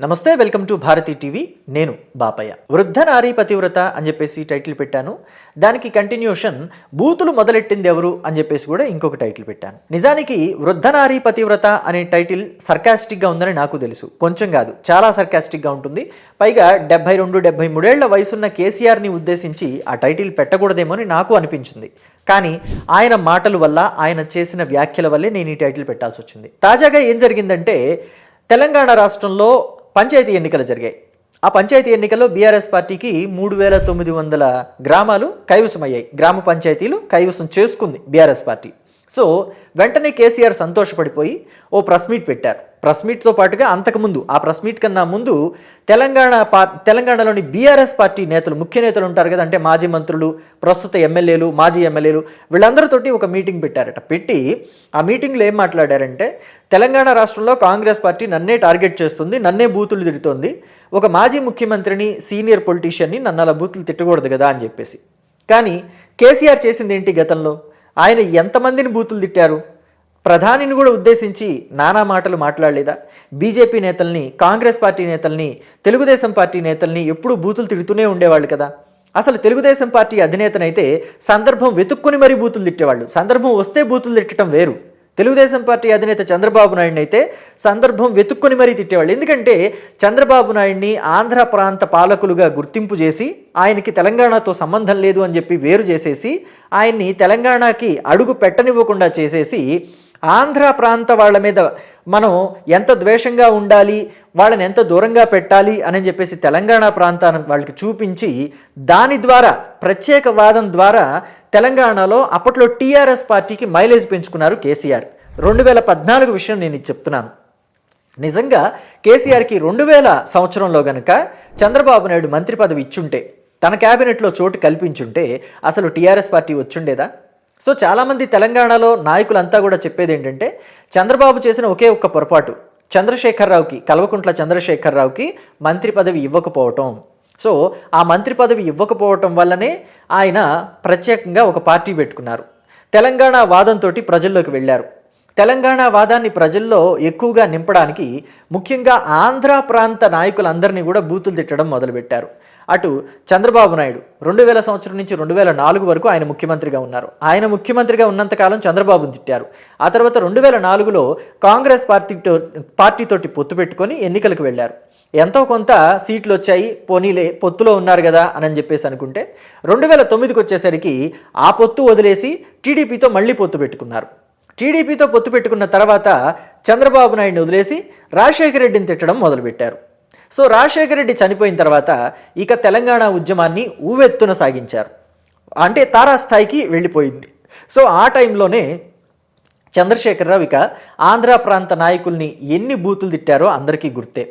నమస్తే welcome to Bharati TV. నేను బాపయ్య. వృద్ధ నారీ పతివ్రత అని చెప్పేసి టైటిల్ పెట్టాను. దానికి కంటిన్యూషన్ బూతులు మొదలెట్టింది ఎవరు అని చెప్పేసి కూడా ఇంకొక టైటిల్ పెట్టాను. నిజానికి వృద్ధ నారీ పతివ్రత అనే టైటిల్ సర్కాస్టిక్గా ఉందని నాకు తెలుసు. కొంచెం కాదు చాలా సర్కాస్టిక్గా ఉంటుంది. పైగా డెబ్బై రెండు డెబ్బై మూడేళ్ళ వయసున్న కేసీఆర్ని ఉద్దేశించి ఆ టైటిల్ పెట్టకూడదేమో అని నాకు అనిపించింది. కానీ ఆయన మాటల వల్ల ఆయన చేసిన వ్యాఖ్యల వల్లే నేను ఈ టైటిల్ పెట్టాల్సి వచ్చింది తాజాగా ఏం జరిగిందంటే తెలంగాణ రాష్ట్రంలో పంచాయతీ ఎన్నికలు జరిగాయి. ఆ పంచాయతీ ఎన్నికల్లో బీఆర్ఎస్ పార్టీకి మూడు వేల తొమ్మిది వందల గ్రామాలు కైవసమయ్యాయి. గ్రామ పంచాయతీలు కైవసం చేసుకుంది బీఆర్ఎస్ పార్టీ. సో వెంటనే కేసీఆర్ సంతోషపడిపోయి ఓ ప్రెస్ మీట్ పెట్టారు. ప్రెస్ మీట్తో పాటుగా అంతకుముందు ఆ ప్రెస్ మీట్ కన్నా ముందు తెలంగాణ పా తెలంగాణలోని బీఆర్ఎస్ పార్టీ నేతలు ముఖ్య నేతలు ఉంటారు కదా అంటే మాజీ మంత్రులు ప్రస్తుత ఎమ్మెల్యేలు మాజీ ఎమ్మెల్యేలు వీళ్ళందరితోటి ఒక మీటింగ్ పెట్టారట. పెట్టి ఆ మీటింగ్లో ఏం మాట్లాడారంటే తెలంగాణ రాష్ట్రంలో కాంగ్రెస్ పార్టీ నన్నే టార్గెట్ చేస్తుంది నన్నే బూతులు తిడుతోంది ఒక మాజీ ముఖ్యమంత్రిని సీనియర్ పొలిటీషియన్ని నన్ను అలా బూతులు తిట్టకూడదు కదా అని చెప్పేసి. కానీ కేసీఆర్ చేసింది ఏంటి గతంలో? ఆయన ఎంతమందిని బూతులు తిట్టారు? ప్రధానిని కూడా ఉద్దేశించి నానా మాటలు మాట్లాడలేదా? బీజేపీ నేతల్ని కాంగ్రెస్ పార్టీ నేతల్ని తెలుగుదేశం పార్టీ నేతల్ని ఎప్పుడూ బూతులు తిడుతూనే ఉండేవాళ్ళు కదా. అసలు తెలుగుదేశం పార్టీ అధినేతనైతే సందర్భం వెతుక్కుని మరీ బూతులు తిట్టేవాళ్ళు. సందర్భం వస్తే బూతులు తిట్టడం వేరు. తెలుగుదేశం పార్టీ అధినేత చంద్రబాబు నాయుడిని అయితే సందర్భం వెతుక్కొని మరీ తిట్టేవాళ్ళు. ఎందుకంటే చంద్రబాబు నాయుడిని ఆంధ్ర ప్రాంత పాలకులుగా గుర్తింపు చేసి ఆయనకి తెలంగాణతో సంబంధం లేదు అని చెప్పి వేరు చేసేసి ఆయన్ని తెలంగాణకి అడుగు పెట్టనివ్వకుండా చేసేసి ఆంధ్ర ప్రాంత వాళ్ళ మీద మనం ఎంత ద్వేషంగా ఉండాలి వాళ్ళని ఎంత దూరంగా పెట్టాలి అని చెప్పేసి తెలంగాణ ప్రాంతాన్ని వాళ్ళకి చూపించి దాని ద్వారా ప్రత్యేక వాదం ద్వారా తెలంగాణలో అప్పట్లో టీఆర్ఎస్ పార్టీకి మైలేజ్ పెంచుకున్నారు కేసీఆర్. రెండు వేల పద్నాలుగు విషయం నేను చెప్తున్నాను. నిజంగా కేసీఆర్కి రెండు వేల సంవత్సరంలో గనక చంద్రబాబు నాయుడు మంత్రి పదవి ఇచ్చుంటే తన క్యాబినెట్లో చోటు కల్పించుంటే అసలు టీఆర్ఎస్ పార్టీ వచ్చుండేదా? సో చాలామంది తెలంగాణలో నాయకులంతా కూడా చెప్పేది ఏంటంటే చంద్రబాబు చేసిన ఒకే ఒక్క పొరపాటు చంద్రశేఖరరావుకి కల్వకుంట్ల చంద్రశేఖరరావుకి మంత్రి పదవి ఇవ్వకపోవటం. సో ఆ మంత్రి పదవి ఇవ్వకపోవటం వల్లనే ఆయన ప్రత్యేకంగా ఒక పార్టీ పెట్టుకున్నారు. తెలంగాణ వాదంతో ప్రజల్లోకి వెళ్ళారు. తెలంగాణ వాదాన్ని ప్రజల్లో ఎక్కువగా నింపడానికి ముఖ్యంగా ఆంధ్ర ప్రాంత నాయకులందరినీ కూడా బూతులు తిట్టడం మొదలుపెట్టారు. అటు చంద్రబాబు నాయుడు రెండు వేల సంవత్సరం నుంచి రెండు వేల నాలుగు వరకు ఆయన ముఖ్యమంత్రిగా ఉన్నారు. ఆయన ముఖ్యమంత్రిగా ఉన్నంతకాలం చంద్రబాబును తిట్టారు. ఆ తర్వాత రెండు వేల నాలుగులో కాంగ్రెస్ పార్టీతో పార్టీతోటి పొత్తు పెట్టుకొని ఎన్నికలకు వెళ్ళారు. ఎంతో కొంత సీట్లు వచ్చాయి పోనీలే పొత్తులో ఉన్నారు కదా అని చెప్పేసి అనుకుంటే రెండు వేల తొమ్మిదికి వచ్చేసరికి ఆ పొత్తు వదిలేసి టీడీపీతో మళ్ళీ పొత్తు పెట్టుకున్నారు. టీడీపీతో పొత్తు పెట్టుకున్న తర్వాత చంద్రబాబు నాయుడిని వదిలేసి రాజశేఖర రెడ్డిని తిట్టడం మొదలుపెట్టారు. సో రాజశేఖర రెడ్డి చనిపోయిన తర్వాత ఇక తెలంగాణ ఉద్యమాన్ని ఊవెత్తున సాగించారు. అంటే తారాస్థాయికి వెళ్ళిపోయింది. సో ఆ టైంలోనే చంద్రశేఖరరావు ఇక ఆంధ్ర ప్రాంత నాయకుల్ని ఎన్ని బూతులు తిట్టారో అందరికీ గుర్తే.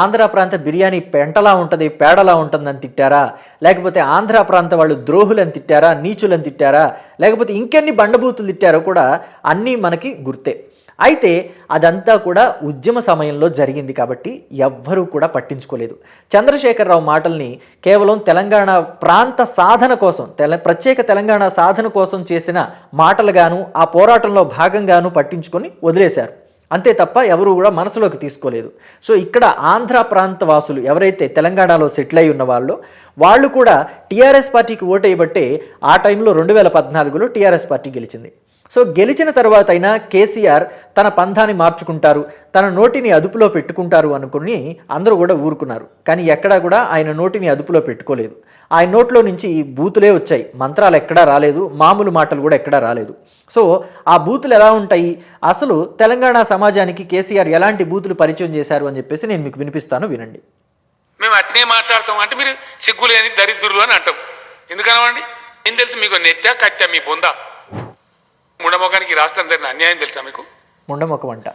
ఆంధ్ర ప్రాంత బిర్యానీ పెంటలా ఉంటుంది పేడలా ఉంటుందని తిట్టారా? లేకపోతే ఆంధ్ర ప్రాంత వాళ్ళు ద్రోహులని తిట్టారా నీచులని తిట్టారా? లేకపోతే ఇంకెన్ని బండబూతులు తిట్టారో కూడా అన్నీ మనకి గుర్తే. అయితే అదంతా కూడా ఉద్యమ సమయంలో జరిగింది కాబట్టి ఎవ్వరూ కూడా పట్టించుకోలేదు. చంద్రశేఖరరావు మాటల్ని కేవలం తెలంగాణ ప్రాంత సాధన కోసం తెల ప్రత్యేక తెలంగాణ సాధన కోసం చేసిన మాటలుగాను ఆ పోరాటంలో భాగంగాను పట్టించుకొని వదిలేశారు. అంతే తప్ప ఎవరు కూడా మనసులోకి తీసుకోలేదు. సో ఇక్కడ ఆంధ్ర ప్రాంత వాసులు ఎవరైతే తెలంగాణలో సెటిల్ అయి ఉన్న వాళ్ళు వాళ్ళు కూడా టీఆర్ఎస్ పార్టీకి ఓటేయబట్టే ఆ టైంలో రెండు వేల పద్నాలుగులో టీఆర్ఎస్ పార్టీ గెలిచింది. సో గెలిచిన తర్వాత అయినా కేసీఆర్ తన పంథాన్ని మార్చుకుంటారు తన నోటిని అదుపులో పెట్టుకుంటారు అనుకుని అందరూ కూడా ఊరుకున్నారు. కానీ ఎక్కడా కూడా ఆయన నోటిని అదుపులో పెట్టుకోలేదు. ఆయన నోట్లో నుంచి బూతులే వచ్చాయి. మంత్రాలు ఎక్కడా రాలేదు. మామూలు మాటలు కూడా ఎక్కడా రాలేదు. సో ఆ బూతులు ఎలా ఉంటాయి? అసలు తెలంగాణ సమాజానికి కేసీఆర్ ఎలాంటి బూతులు పరిచయం చేశారు అని చెప్పేసి నేను మీకు వినిపిస్తాను వినండి. మేము అట్నే మాట్లాడతాం. అంటే మీరు సిగ్గులేని దరిద్రులు అని అంటాం. ఎందుకనవండి? ఏం తెలుసు మీకు నెత్తా కట్టా మీ బొందా? ముండమొఖానికి రాష్ట్రం జరిగిన అన్యాయం తెలుసా మీకు? ముండమొక వంట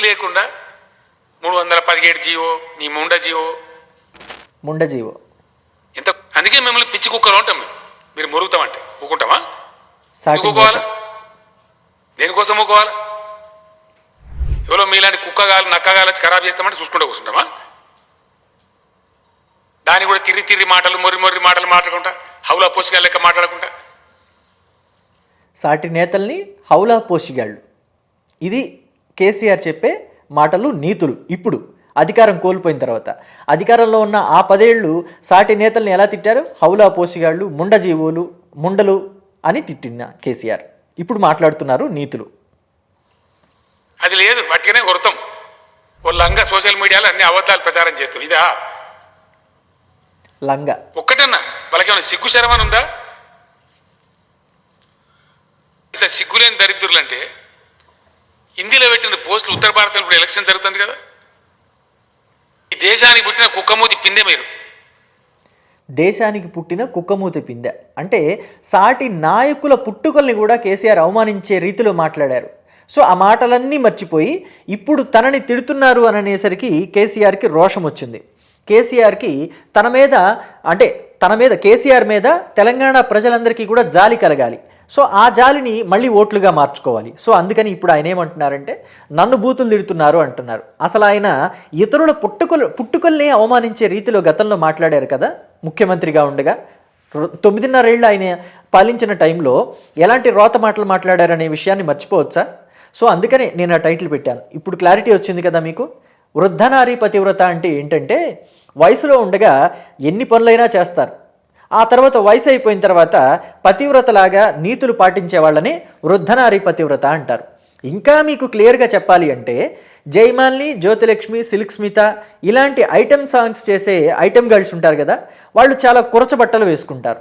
లేకుండా మూడు వందల పదిహేడు జీవో నీ ముండ జీవో. ముండజీవో ఎంత? అందుకే మిమ్మల్ని పిచ్చి కుక్కలు ఉంటాం మేము. మీరు మురుగుతామంటే. ఊకుంటామా? సాటి ఊకోవాలా దేనికోసం ఊకోవాలా ఎవరో మీలాంటి కుక్కగాలు నక్కగాలు వచ్చి ఖరాబ్ చేస్తామంటే చూసుకుంటూ కూర్చుంటామా? దాన్ని కూడా తిరిగి తిరిగి మాటలు మొర్రి మొర్రి మాటలు మాట్లాడుకుంటా హౌలా పోసిగా లెక్క మాట్లాడకుండా సాటి నేతల్ని హౌలా పోషిగాళ్ళు. ఇది కేసీఆర్ చెప్పే మాటలు నీతులు. ఇప్పుడు అధికారం కోల్పోయిన తర్వాత. అధికారంలో ఉన్న ఆ పదేళ్ళు సాటి నేతల్ని ఎలా తిట్టారు? హౌలా పోసిగాళ్ళు ముండజీవులు ముండలు అని తిట్టిన కేసీఆర్. ఇప్పుడు మాట్లాడుతున్నారు నీతులు. అది లేదు వట్టిగానే కొడతాం. వాళ్ళంగా సోషల్ మీడియాలో అన్ని అబద్ధాలు ప్రచారం చేస్తాం ఇదా? లంగా. ఒక్కటన్నా. వాళ్ళకేమైనా సిగ్గు శరమని ఉందా ఇంత సిగ్గులేని దరిద్రులు అంటే హిందీలో పెట్టిన పోస్టులు ఉత్తర భారతంలో ఇప్పుడు ఎలక్షన్ జరుగుతుంది కదా? ఈ దేశానికి పుట్టిన కుక్కమూతి పిందే మీరు. దేశానికి పుట్టిన కుక్కమూతి పిందె. అంటే సాటి నాయకుల పుట్టుకల్ని కూడా కేసీఆర్ అవమానించే రీతిలో మాట్లాడారు. సో ఆ మాటలన్నీ మర్చిపోయి ఇప్పుడు తనని తిడుతున్నారు అని అనేసరికి కేసీఆర్కి రోషం వచ్చింది. కేసీఆర్కి తన మీద అంటే తన మీద కేసీఆర్ మీద తెలంగాణ ప్రజలందరికీ కూడా జాలి కలగాలి. సో ఆ జాలిని మళ్ళీ ఓట్లుగా మార్చుకోవాలి. సో అందుకని ఇప్పుడు ఆయన ఏమంటున్నారంటే నన్ను బూతులు తిడుతున్నారు అంటున్నారు. అసలు ఆయన ఇతరుల పుట్టుకలు పుట్టుకల్నే అవమానించే రీతిలో గతంలో మాట్లాడారు కదా ముఖ్యమంత్రిగా ఉండగా. తొమ్మిదిన్నరేళ్ళు ఆయన పాలించిన టైంలో ఎలాంటి రోత మాటలు మాట్లాడారనే విషయాన్ని మర్చిపోవచ్చా? సో అందుకనే నేను ఆ టైటిల్ పెట్టాను. ఇప్పుడు క్లారిటీ వచ్చింది కదా మీకు? వృద్ధనారీ పతివ్రత అంటే ఏంటంటే వయసులో ఉండగా ఎన్ని పనులైనా చేస్తారు. ఆ తర్వాత వయసు అయిపోయిన తర్వాత పతివ్రతలాగా నీతులు పాటించే వాళ్ళని వృద్ధనారి పతివ్రత అంటారు. ఇంకా మీకు క్లియర్గా చెప్పాలి అంటే జైమాల్ని జ్యోతిలక్ష్మి సిల్క్ స్మిత ఇలాంటి ఐటమ్ సాంగ్స్ చేసే ఐటమ్ గర్ల్స్ ఉంటారు కదా వాళ్ళు చాలా కురచ బట్టలు వేసుకుంటారు.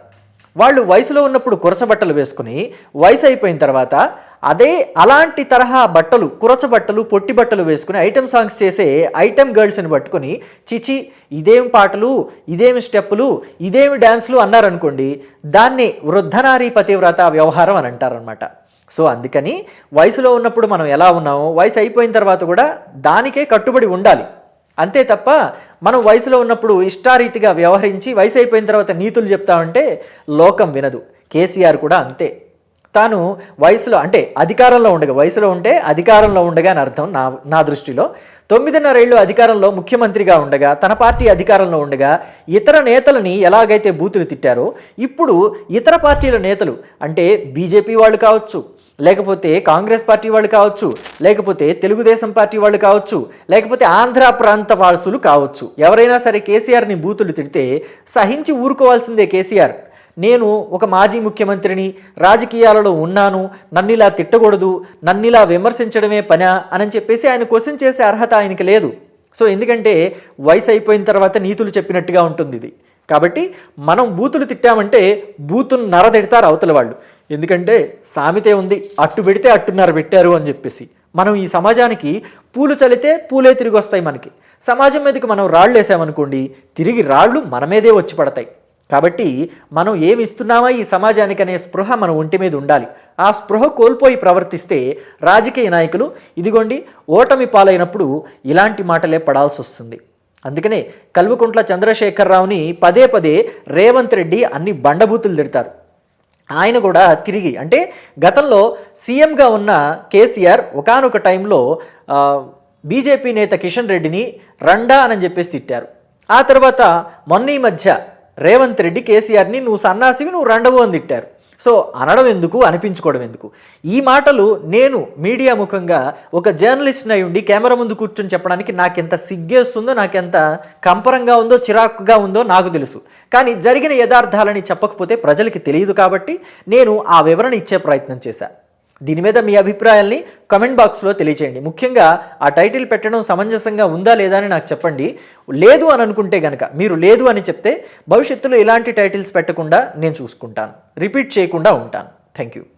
వాళ్ళు వయసులో ఉన్నప్పుడు కురచ బట్టలు వేసుకుని వయసు అయిపోయిన తర్వాత అదే అలాంటి తరహా బట్టలు కురచ బట్టలు పొట్టి బట్టలు వేసుకుని ఐటమ్ సాంగ్స్ చేసే ఐటమ్ గర్ల్స్ని పట్టుకొని చిచి ఇదేం పాటలు ఇదేమి స్టెప్పులు ఇదేమి డ్యాన్స్లు అన్నారనుకోండి దాన్ని వృద్ధనారీ పతివ్రత వ్యవహారం అని అంటారనమాట సో అందుకని వయసులో ఉన్నప్పుడు మనం ఎలా ఉన్నామో వయసు అయిపోయిన తర్వాత కూడా దానికే కట్టుబడి ఉండాలి. అంతే తప్ప మనం వయసులో ఉన్నప్పుడు ఇష్టారీతిగా వ్యవహరించి వయసు అయిపోయిన తర్వాత నీతులు చెప్తామంటే లోకం వినదు. కేసీఆర్ కూడా అంతే. తాను వయసులో అంటే అధికారంలో ఉండగా వయసులో ఉంటే అధికారంలో ఉండగా అని అర్థం నా నా దృష్టిలో. తొమ్మిదిన్నరేళ్ళు అధికారంలో ముఖ్యమంత్రిగా ఉండగా తన పార్టీ అధికారంలో ఉండగా ఇతర నేతలని ఎలాగైతే బూతులు తిట్టారో ఇప్పుడు ఇతర పార్టీల నేతలు అంటే బీజేపీ వాళ్ళు కావచ్చు లేకపోతే కాంగ్రెస్ పార్టీ వాళ్ళు కావచ్చు లేకపోతే తెలుగుదేశం పార్టీ వాళ్ళు కావచ్చు లేకపోతే ఆంధ్ర ప్రాంత వారసులు కావచ్చు. ఎవరైనా సరే కేసీఆర్ని బూతులు తిడితే సహించి ఊరుకోవాల్సిందే కేసీఆర్. నేను ఒక మాజీ ముఖ్యమంత్రిని రాజకీయాలలో ఉన్నాను నన్నిలా తిట్టకూడదు నన్నిలా విమర్శించడమే పనా అని చెప్పేసి ఆయన క్వశ్చన్ చేసే అర్హత ఆయనకి లేదు. సో ఎందుకంటే వయసు అయిపోయిన తర్వాత నీతులు చెప్పినట్టుగా ఉంటుంది ఇది. కాబట్టి మనం బూతులు తిట్టామంటే బూతులు నరదెడతారు అవతల వాళ్ళు. ఎందుకంటే సామెతే ఉంది అట్టు పెడితే అట్టున్నర పెట్టారు అని చెప్పేసి. మనం ఈ సమాజానికి పూలు చలితే పూలే తిరిగి వస్తాయి మనకి. సమాజం మీదకి మనం రాళ్ళు వేసామనుకోండి తిరిగి రాళ్ళు మన మీదే వచ్చి పడతాయి. కాబట్టి మనం ఏమి ఇస్తున్నామా ఈ సమాజానికి అనే స్పృహ మన ఒంటి మీద ఉండాలి. ఆ స్పృహ కోల్పోయి ప్రవర్తిస్తే రాజకీయ నాయకులు ఇదిగోండి ఓటమి పాలైనప్పుడు ఇలాంటి మాటలే పడాల్సి వస్తుంది. అందుకనే కల్వకుంట్ల చంద్రశేఖరరావుని పదే పదే రేవంత్ రెడ్డి అన్ని బండబూతులు తిడతారు. ఆయన కూడా తిరిగి అంటే గతంలో సీఎంగా ఉన్న కేసీఆర్ ఒకానొక టైంలో బీజేపీ నేత కిషన్ రెడ్డిని రండా అని చెప్పేసి తిట్టారు. ఆ తర్వాత మొన్న ఈ మధ్య రేవంత్ రెడ్డి కేసీఆర్ని నువ్వు సన్నాసివి నువ్వు రండవు అని తిట్టారు. సో అనడం ఎందుకు? అనిపించుకోవడం ఎందుకు? ఈ మాటలు నేను మీడియా ముఖంగా ఒక జర్నలిస్ట్ అయి ఉండి కెమెరా ముందు కూర్చొని చెప్పడానికి నాకెంత సిగ్గేస్తుందో నాకెంత కంపరంగా ఉందో చిరాకుగా ఉందో నాకు తెలుసు. కానీ జరిగిన యథార్థాలని చెప్పకపోతే ప్రజలకి తెలియదు కాబట్టి నేను ఆ వివరణ ఇచ్చే ప్రయత్నం చేశాను దీని మీద మీ అభిప్రాయాల్ని కమెంట్ బాక్స్లో తెలియచేయండి. ముఖ్యంగా ఆ టైటిల్ పెట్టడం సమంజసంగా ఉందా లేదా అని నాకు చెప్పండి. లేదు అని అనుకుంటే గనక మీరు లేదు అని చెప్తే భవిష్యత్తులో ఇలాంటి టైటిల్స్ పెట్టకుండా నేను చూసుకుంటాను. రిపీట్ చేయకుండా ఉంటాను. Thank you.